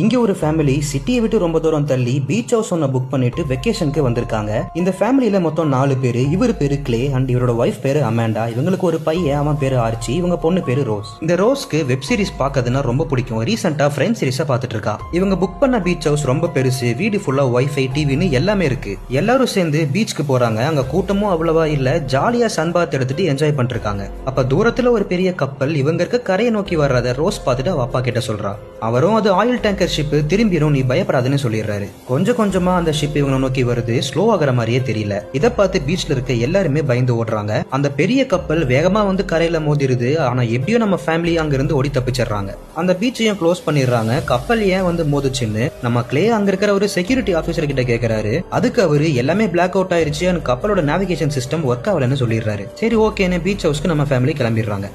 இங்கே ஒரு ஃபேமிலி சிட்டியை விட்டு ரொம்ப தூரம் தள்ளி பீச் ஹவுஸ் ஒன்று புக் பண்ணிட்டு வெக்கேஷனுக்கு வந்திருக்காங்க. இந்த ஃபேமிலியில மொத்தம் நாலு பேர் இவர் பேரு கிளே அண்ட் இவரோட ஒய்ஃப் பேரு அமாண்டா இவங்களுக்கு ஒரு பையன் அவன் பேரு ஆர்ச்சி இவங்க பொண்ணு பேரு ரோஸ் இந்த ரோஸ்க்கு வெப் சீரிஸ் பார்க்கறதுனா ரொம்ப பிடிக்கும். ரீசெண்டா ஃப்ரெண்ட் சீரிஸா பார்த்துட்டு இருக்கா. இவங்க புக் பண்ண பீச் ஹவுஸ் ரொம்ப பெருசு வீடு ஃபுல்லா ஒய்ஃபை டிவின்னு எல்லாமே இருக்கு. எல்லாரும் சேர்ந்து பீச்சுக்கு போறாங்க. அங்க கூட்டமும் அவ்வளவா இல்ல ஜாலியா சன்பாத் எடுத்துட்டு என்ஜாய் பண்ணிருக்காங்க அப்ப தூரத்துல ஒரு பெரிய கப்பல் இவங்க இருக்க கரையை நோக்கி வர்றத ரோஸ் பார்த்துட்டு அவ அப்பா கிட்ட சொல்றா. அவரும் அது ஆயில் டேங்கர் ஷிப் திரும்பிடும் நீ பயப்படாதுன்னு சொல்லிடுறாரு. கொஞ்சம் கொஞ்சமா அந்த ஷிப் இவங்களை நோக்கி வருது. ஸ்லோ ஆகுற மாதிரியே தெரியல. இதை பார்த்து பீச்ல இருக்க எல்லாருமே பயந்து ஓடுறாங்க. அந்த பெரிய கப்பல் வேகமா வந்து கரையில மோதிருது. ஆனா எப்படியும் நம்ம ஃபேமிலி அங்கிருந்து ஓடி தப்பிச்சிடுறாங்க. அந்த பீச்சையும் க்ளோஸ் பண்ணிடுறாங்க. கப்பல் ஏன் வந்து மோதுச்சுன்னு நம்ம கிளே அங்க இருக்கிற ஒரு செக்யூரிட்டி ஆபீசர் கிட்ட கேக்குறாரு. அதுக்கு அவரு எல்லாமே பிளாக் அவுட் ஆயிருச்சு. அந்த கப்பலோட நேவிகேஷன் சிஸ்டம் ஒர்க் ஆகலன்னு சொல்லிடுறாரு. சரி ஓகேன்னு பீச் ஹவுஸ்க்கு நம்ம ஃபேமிலி கிளம்பிடுறாங்க.